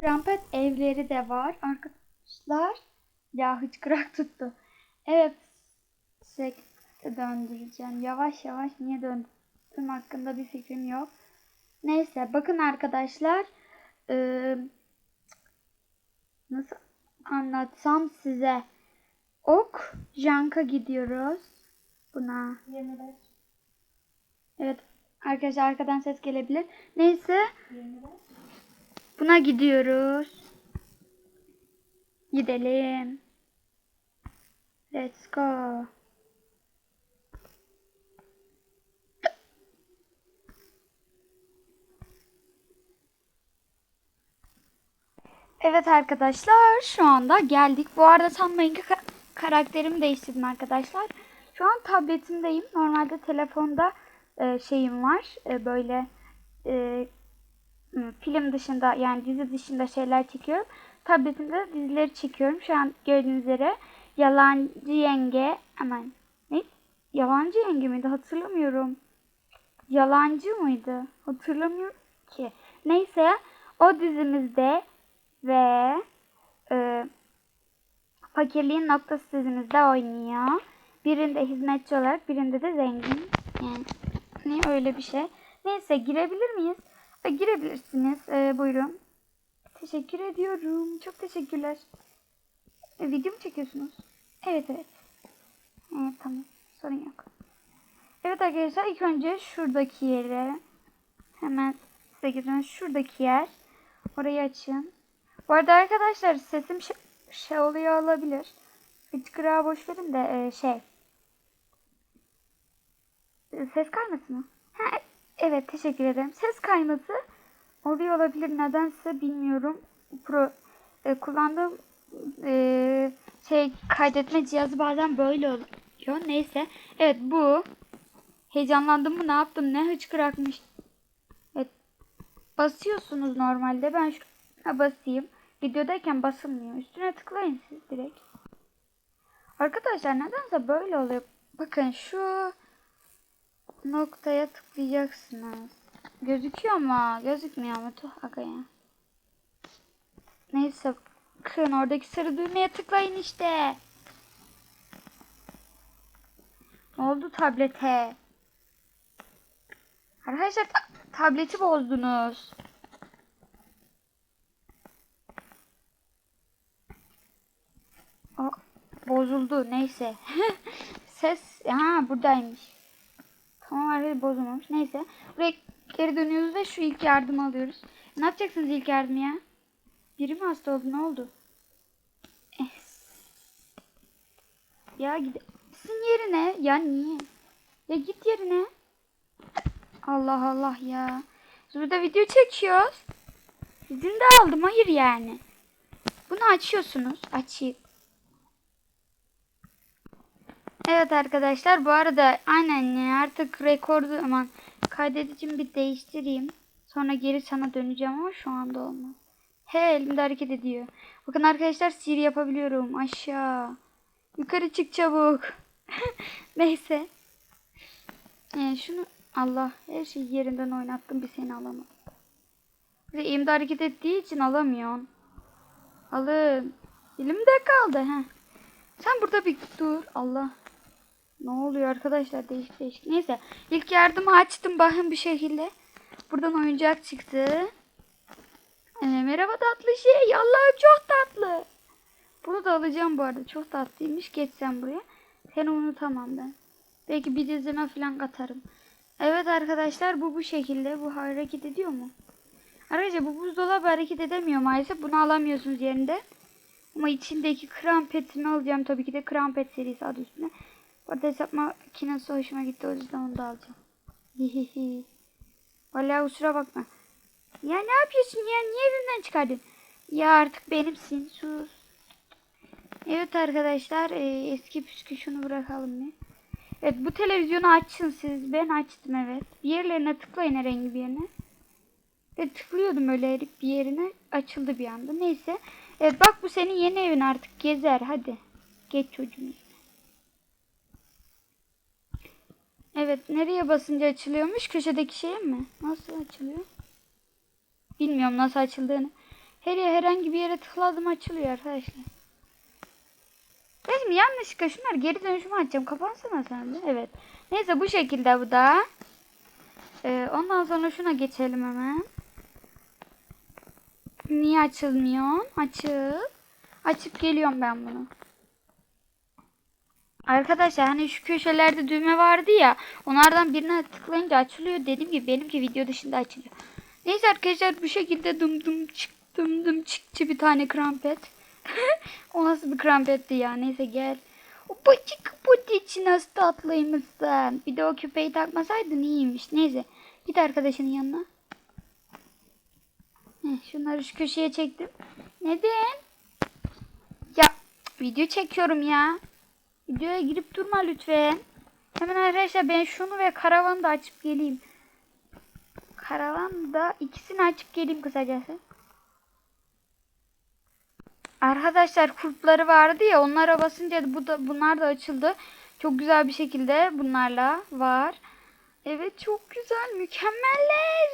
Krampet evleri de var arkadaşlar. Ya hıçkırak tuttu. Evet. Sürekli döndüreceğim. Yavaş yavaş niye döndürdüm hakkında bir fikrim yok. Neyse bakın arkadaşlar. Ee, nasıl anlatsam size. Ok, Jank'a gidiyoruz. Buna. 25, Evet arkadaşlar arkadan ses gelebilir. Neyse 25. buna gidiyoruz. Gidelim. Let's go. Evet arkadaşlar şu anda geldik. Bu arada ki ka- karakterimi değiştirdim arkadaşlar. Şu an tabletimdeyim. Normalde telefonda e, şeyim var. E, böyle e, film dışında yani dizi dışında şeyler çekiyorum. Tabletimde de dizileri çekiyorum. Şu an gördüğünüz üzere Yalancı Yenge aman ne? Yalancı Yenge miydi? Hatırlamıyorum. Yalancı mıydı? Hatırlamıyorum ki. Neyse o dizimizde ve e, fakirliğin noktası dizimizde oynuyor. Birinde hizmetçi olarak birinde de zengin. Yani ne öyle bir şey. Neyse girebilir miyiz? E, girebilirsiniz. E, buyurun. Teşekkür ediyorum. Çok teşekkürler. E, video mu çekiyorsunuz? Evet evet. Evet tamam. Sorun yok. Evet arkadaşlar ilk önce şuradaki yere hemen size göstereyim. Şuradaki yer. Orayı açın. Bu arada arkadaşlar sesim şey, şey oluyor olabilir. Hıçkırığa boş verin de e, şey. Ses kayması mı? Ha, evet teşekkür ederim. Ses kayması oluyor olabilir. Nedense bilmiyorum. Pro, e, kullandığım e, şey kaydetme cihazı bazen böyle oluyor. Neyse. Evet bu. Heyecanlandım mı ne yaptım ne hıçkırakmış. Evet. Basıyorsunuz normalde. Ben şuna basayım. Videodayken basılmıyor. Üstüne tıklayın siz direkt. Arkadaşlar nedense böyle oluyor. Bakın şu noktaya tıklayacaksınız. Gözüküyor mu? Gözükmüyor mu? Tuh aga. Neyse. Bakın oradaki sarı düğmeye tıklayın işte. Ne oldu tablete? Arkadaşlar ta- tableti bozdunuz. Aa, bozuldu neyse. Ses ha buradaymış. Tamam harbi bozulmamış. Neyse. Buraya geri dönüyoruz ve şu ilk yardım alıyoruz. Ne yapacaksınız ilk yardım ya? Biri mi hasta oldu? Ne oldu? Eh. Ya gitsin yerine. Ya niye? Ya git yerine. Allah Allah ya. Burada video çekiyoruz. İzin de aldım. Hayır yani. Bunu açıyorsunuz. Açayım. Evet arkadaşlar bu arada aynen ya artık rekordu aman kaydedicimi bir değiştireyim. Sonra geri sana döneceğim ama şu anda olmaz. He elimde hareket ediyor. Bakın arkadaşlar sihir yapabiliyorum. Aşağı. Yukarı çık çabuk. Neyse. Ee, şunu Allah her şeyi yerinden oynattım bir seni alamadım. Bir de elimde hareket ettiği için alamıyorsun. Alın. Elimde kaldı. Heh. Sen burada bir dur. Allah. Ne oluyor arkadaşlar değişik değişik. Neyse ilk yardımı açtım bakın bir şekilde. Buradan oyuncak çıktı. Ee, merhaba tatlı şey. Allah'ım çok tatlı. Bunu da alacağım bu arada. Çok tatlıymış. Geç sen buraya. Seni unutamam ben. Belki bir dizime falan katarım. Evet arkadaşlar bu bu şekilde. Bu hareket ediyor mu? Arkadaşlar bu buzdolabı hareket edemiyor maalesef. Bunu alamıyorsunuz yerinde. Ama içindeki krampetini alacağım. Tabii ki de krampet serisi adı üstüne. Bu arada hesap makinesi hoşuma gitti. O yüzden onu da alacağım. Hihihi. Vallahi kusura bakma. Ya ne yapıyorsun ya? Niye evinden çıkardın? Ya artık benimsin. Sus. Evet arkadaşlar. e, eski püskü şunu bırakalım bir. Evet bu televizyonu açın siz. Ben açtım evet. Bir yerlerine tıklayın herhangi bir yerine. Ve tıklıyordum öyle herif bir yerine. Açıldı bir anda. Neyse. Evet bak bu senin yeni evin artık. Gezer hadi. Geç çocuğum. Evet nereye basınca açılıyormuş? Köşedeki şeye mi? Nasıl açılıyor? Bilmiyorum nasıl açıldığını. Her herhangi bir yere tıkladım açılıyor arkadaşlar. Benim yanlışlıkla şunlar geri dönüşümü açacağım. Kapansana sen de. Evet. Neyse bu şekilde bu da. Ee, ondan sonra şuna geçelim hemen. Niye açılmıyor? Açıp. Açıp geliyorum ben bunu. Arkadaşlar hani şu köşelerde düğme vardı ya. Onlardan birine tıklayınca açılıyor. Dediğim gibi benimki video dışında açılıyor. Neyse arkadaşlar bu şekilde dım dım çık dım dım çıktı bir tane krampet. o nasıl bir krampetti ya. Neyse gel. O bacık butiçi nasıl tatlıymışsın. Bir de o küpeyi takmasaydın iyiymiş. Neyse. Git arkadaşının yanına. Heh, şunları şu köşeye çektim. Neden? Ya video çekiyorum ya. Videoya girip durma lütfen. Hemen arkadaşlar ben şunu ve karavanı da açıp geleyim. Karavan da ikisini açıp geleyim kısacası. Arkadaşlar kurtları vardı ya onlara basınca bu da bunlar da açıldı. Çok güzel bir şekilde bunlarla var. Evet çok güzel mükemmeller.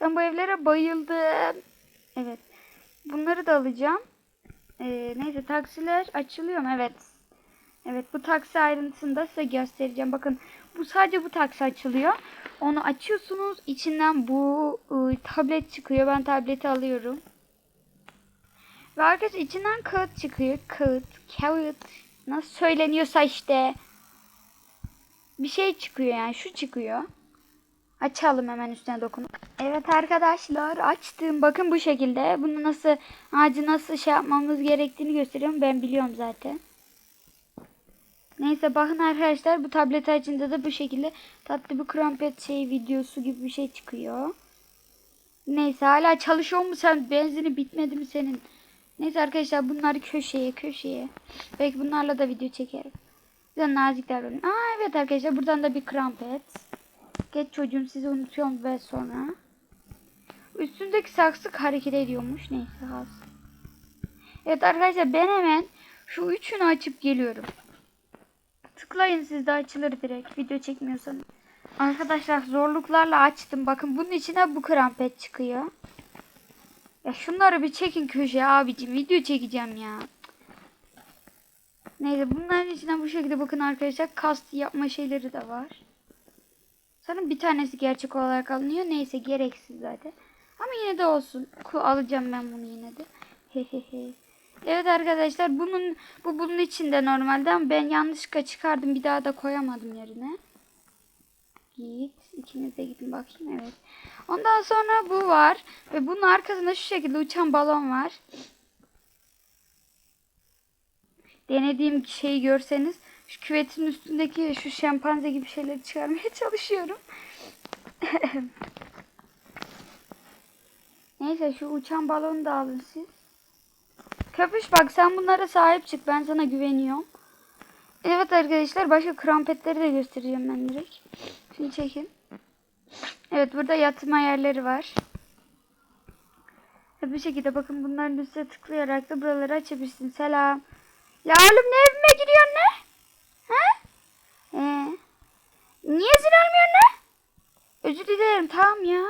Ben bu evlere bayıldım. Evet. Bunları da alacağım. Ee, neyse taksiler açılıyor mu? Evet. Evet bu taksi ayrıntısını da size göstereceğim. Bakın bu sadece bu taksi açılıyor. Onu açıyorsunuz. içinden bu ıı, tablet çıkıyor. Ben tableti alıyorum. Ve arkadaşlar içinden kağıt çıkıyor. Kağıt, kağıt. Nasıl söyleniyorsa işte. Bir şey çıkıyor yani. Şu çıkıyor. Açalım hemen üstüne dokunup. Evet arkadaşlar açtım. Bakın bu şekilde. Bunu nasıl ağacı nasıl şey yapmamız gerektiğini gösteriyorum. Ben biliyorum zaten. Neyse bakın arkadaşlar bu tablet açınca da bu şekilde tatlı bir krampet şey videosu gibi bir şey çıkıyor. Neyse hala çalışıyor mu sen? Benzini bitmedi mi senin? Neyse arkadaşlar bunları köşeye köşeye. Belki bunlarla da video çekerim. Güzel nazik davranın. Aa evet arkadaşlar buradan da bir krampet. Geç çocuğum sizi unutuyorum ve sonra. Üstündeki saksı hareket ediyormuş. Neyse kalsın. Evet arkadaşlar ben hemen şu üçünü açıp geliyorum. Tıklayın siz de açılır direkt video çekmiyorsanız. Arkadaşlar zorluklarla açtım. Bakın bunun içine bu krampet çıkıyor. Ya şunları bir çekin köşeye abicim. Video çekeceğim ya. Neyse bunların içine bu şekilde bakın arkadaşlar kast yapma şeyleri de var. Sanırım bir tanesi gerçek olarak alınıyor. Neyse gereksiz zaten. Ama yine de olsun. Alacağım ben bunu yine de. Hehehe. Evet arkadaşlar bunun bu bunun içinde normalde ama ben yanlışlıkla çıkardım. Bir daha da koyamadım yerine. Git. İkiniz de gidin bakayım. Evet. Ondan sonra bu var. Ve bunun arkasında şu şekilde uçan balon var. Denediğim şeyi görseniz şu küvetin üstündeki şu şempanze gibi şeyleri çıkarmaya çalışıyorum. Neyse şu uçan balonu da alın siz. Köpüş bak sen bunlara sahip çık. Ben sana güveniyorum. Evet arkadaşlar başka krampetleri de göstereceğim ben direkt. Şimdi çekin. Evet burada yatma yerleri var. Bu şekilde bakın bunların üstüne tıklayarak da buraları açabilirsin. Selam. Ya oğlum ne evime giriyorsun ne? He? Ee, niye izin almıyorsun ne? Özür dilerim tamam ya.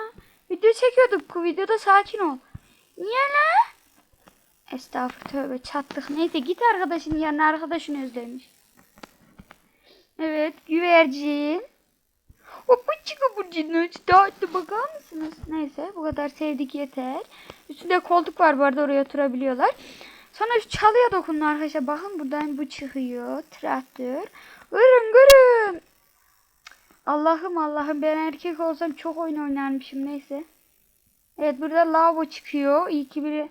Video çekiyorduk bu videoda sakin ol. Niye ne? Estağfurullah tövbe çattık. Neyse git arkadaşın yanına arkadaşını özlemiş. Evet güvercin. O bıçık bu cinnet dağıttı bakar mısınız? Neyse bu kadar sevdik yeter. Üstünde koltuk var bu arada oraya oturabiliyorlar. Sonra şu çalıya dokunun arkadaşlar. Bakın buradan bu çıkıyor. Traktör. Gırın gırın. Allah'ım Allah'ım ben erkek olsam çok oyun oynarmışım neyse. Evet burada lavabo çıkıyor. İyi ki biri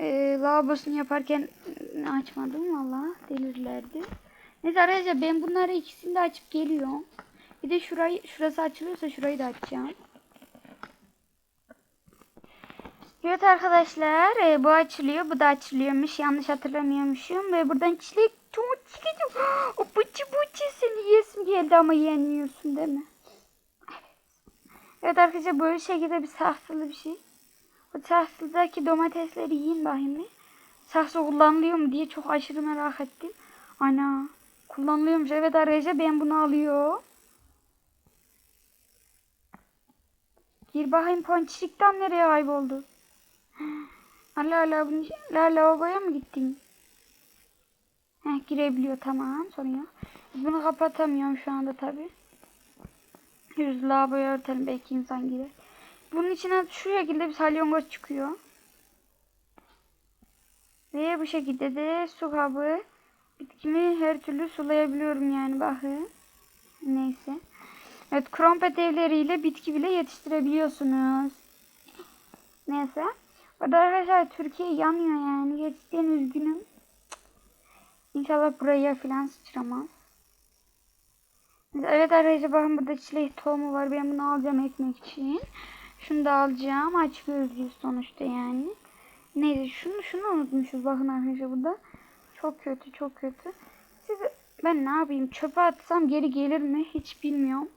e, lavabosunu yaparken e, açmadım valla delirlerdi. Neyse arkadaşlar ben bunları ikisini de açıp geliyorum. Bir de şurayı şurası açılıyorsa şurayı da açacağım. Evet arkadaşlar e, bu açılıyor bu da açılıyormuş yanlış hatırlamıyormuşum ve buradan çilek tomut çıkacak. O bıçı bıçı seni yesin geldi ama yenmiyorsun değil mi? Evet. Arkadaşlar böyle şekilde bir saksılı bir şey. O saksıdaki domatesleri yiyin bakayım bir. Saksı kullanılıyor mu diye çok aşırı merak ettim. Ana kullanılıyormuş. Evet arkadaşlar ben bunu alıyorum. Gir bakayım ponçikten nereye kayboldu? Allah Allah bunu la lavaboya mı gittin? Heh girebiliyor tamam sorun. Bunu kapatamıyorum şu anda tabi. Yüz lavaboyu örtelim belki insan girer. Bunun içine şu şekilde bir salyangoz çıkıyor. Ve bu şekilde de su kabı. Bitkimi her türlü sulayabiliyorum yani bakın. Neyse. Evet krompet evleriyle bitki bile yetiştirebiliyorsunuz. Neyse. Orada arkadaşlar Türkiye yanıyor yani. Gerçekten üzgünüm. İnşallah buraya falan sıçramaz. Evet arkadaşlar bakın burada çilek tohumu var. Ben bunu alacağım ekmek için. Şunu da alacağım. Aç gözlüyüz sonuçta yani. Neyse şunu şunu unutmuşuz bakın arkadaşlar burada. Çok kötü çok kötü. Siz ben ne yapayım çöpe atsam geri gelir mi hiç bilmiyorum.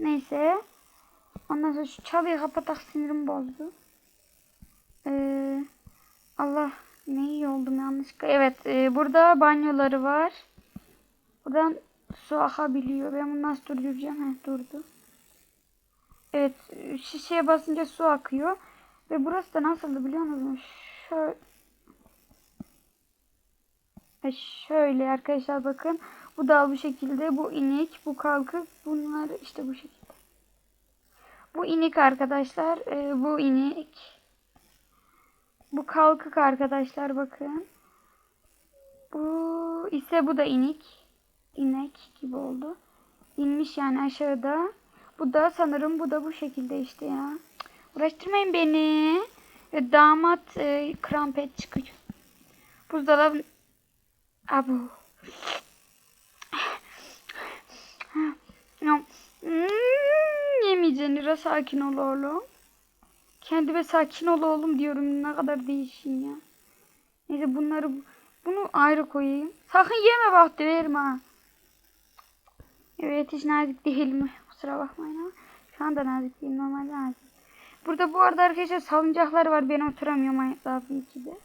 Neyse. Ondan sonra şu çalıyı kapatak sinirim bozdu. Ee, Allah ne iyi oldum yanlışlıkla. Evet e, burada banyoları var. Buradan su akabiliyor. Ben bunu nasıl durduracağım? Heh, durdu. Evet şişeye basınca su akıyor. Ve burası da nasıldı biliyor musunuz? Şöyle, şöyle arkadaşlar bakın. Bu da bu şekilde. Bu inek, bu kalkık. Bunlar işte bu şekilde. Bu inek arkadaşlar. E, bu inek. Bu kalkık arkadaşlar bakın. Bu ise bu da inek. İnek gibi oldu. İnmiş yani aşağıda. Bu da sanırım bu da bu şekilde işte ya. Uğraştırmayın beni. Ve damat e, krampet çıkıyor. Buzdolabı. Abu. Hmm, yemeyeceksin Lira sakin ol oğlum. Kendime sakin ol oğlum diyorum ne kadar değişin ya. Neyse bunları bunu ayrı koyayım. Sakın yeme bak döverim ha. Evet hiç nazik değilim. Kusura bakmayın ama. Şu anda nazik değilim normalde nazik. Burada bu arada arkadaşlar salıncaklar var. Ben oturamıyorum tabii ki de.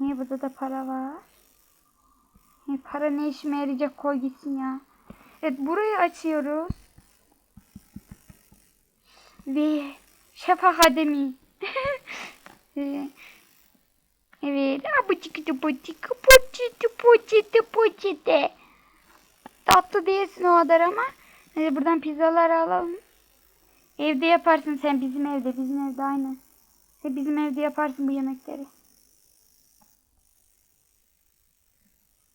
Niye burada da para var? He, para ne işime yarayacak koy gitsin ya. Evet burayı açıyoruz. Ve Şef Akademi. evet. Abucik abucik poçiti poçiti poçiti. Tatlı değilsin o kadar ama. Hadi buradan pizzaları alalım. Evde yaparsın sen bizim evde. Bizim evde aynı. Sen bizim evde yaparsın bu yemekleri.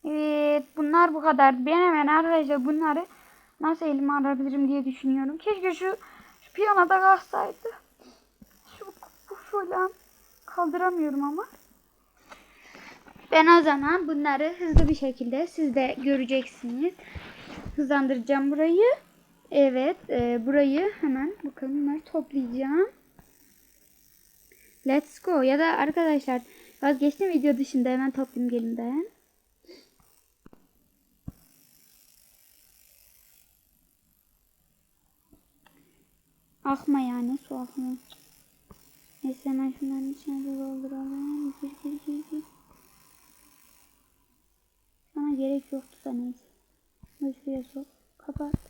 Evet bunlar bu kadar. Ben hemen arkadaşlar bunları nasıl elime alabilirim diye düşünüyorum. Keşke şu, şu piyanoda kalksaydı. Şu bu falan kaldıramıyorum ama. Ben o zaman bunları hızlı bir şekilde siz de göreceksiniz. Hızlandıracağım burayı. Evet e, burayı hemen bakalım bunları toplayacağım. Let's go. Ya da arkadaşlar vazgeçtim video dışında hemen toplayayım gelin ben. Akma yani su akma. Neyse hemen şunların içine de dolduralım. Gir gir gir gir. Sana gerek yoktu da neyse. Şuraya sok. Kapat.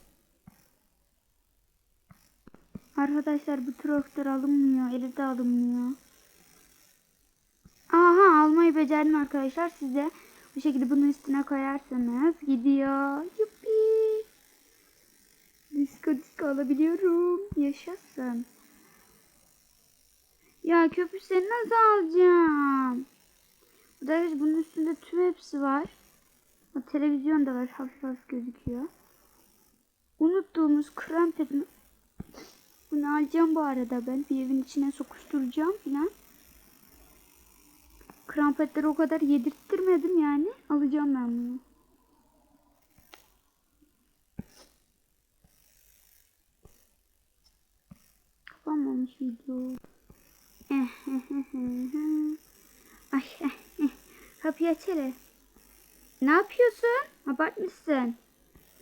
Arkadaşlar bu traktör alınmıyor. Elde alınmıyor. Aha almayı becerdim arkadaşlar. Size bu şekilde bunun üstüne koyarsanız gidiyor. Yuppi. Disko disko alabiliyorum. Yaşasın. Ya köpüş seni nasıl alacağım? Da bunun üstünde tüm hepsi var. O televizyon da var. Hafif hafif gözüküyor. Unuttuğumuz krampetini bunu alacağım bu arada ben. Bir evin içine sokuşturacağım filan. Krampetleri o kadar yedirttirmedim yani. Alacağım ben bunu. Kapanmamış video. Ay, kapıyı aç. Ne yapıyorsun? Abartmışsın.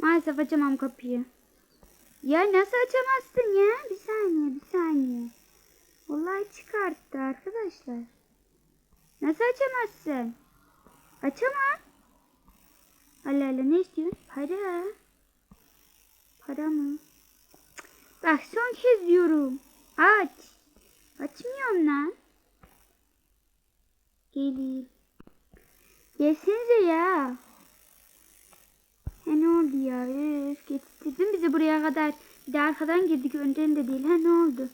Maalesef açamam kapıyı. Ya nasıl açamazsın ya? Bir saniye, bir saniye. Olay çıkarttı arkadaşlar. Nasıl açamazsın? Açamam. Allah Allah ne istiyorsun? Para. Para mı? Bak son kez diyorum. Aç. Açmıyorum lan. Gelin. Gelsenize ya. He ne oldu ya? Üf, buraya kadar. Bir de arkadan girdik önden de değil. Ha ne oldu?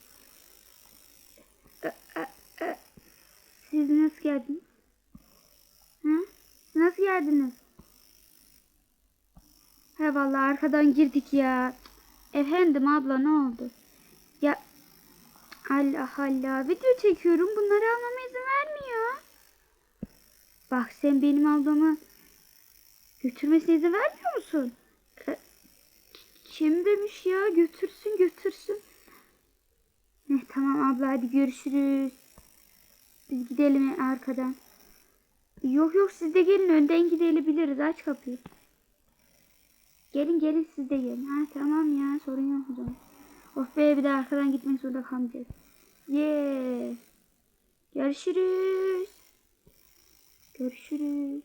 Siz nasıl geldiniz? Ha? Nasıl geldiniz? He vallahi arkadan girdik ya. Efendim abla ne oldu? Ya Allah Allah video çekiyorum bunları almama izin vermiyor. Bak sen benim ablamı götürmesine izin vermiyor musun? Kim demiş ya götürsün götürsün. Ne tamam abla hadi görüşürüz. Biz gidelim arkadan. Yok yok siz de gelin önden gidebiliriz aç kapıyı. Gelin gelin siz de gelin. Ha tamam ya sorun yok o zaman. Of be bir de arkadan gitmek zorunda kalmayacağız. Yeah. Görüşürüz. Görüşürüz.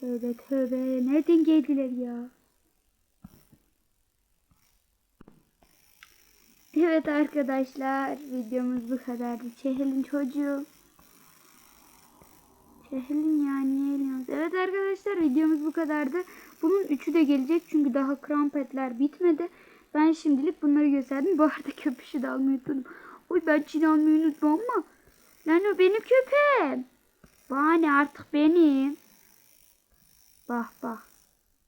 Tövbe tövbe. Nereden geldiler ya? Evet arkadaşlar videomuz bu kadardı. Şehir'in çocuğu. Şehir'in ya niye? Evet arkadaşlar videomuz bu kadardı. Bunun üçü de gelecek çünkü daha krampetler bitmedi. Ben şimdilik bunları gösterdim. Bu arada köpüşü de almayı unuttum. Oy ben Çin almayı unuttum ama. Lan o benim köpeğim. Bana artık benim. Bak bak.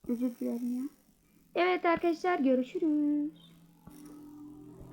Özür dilerim ya. Evet arkadaşlar görüşürüz.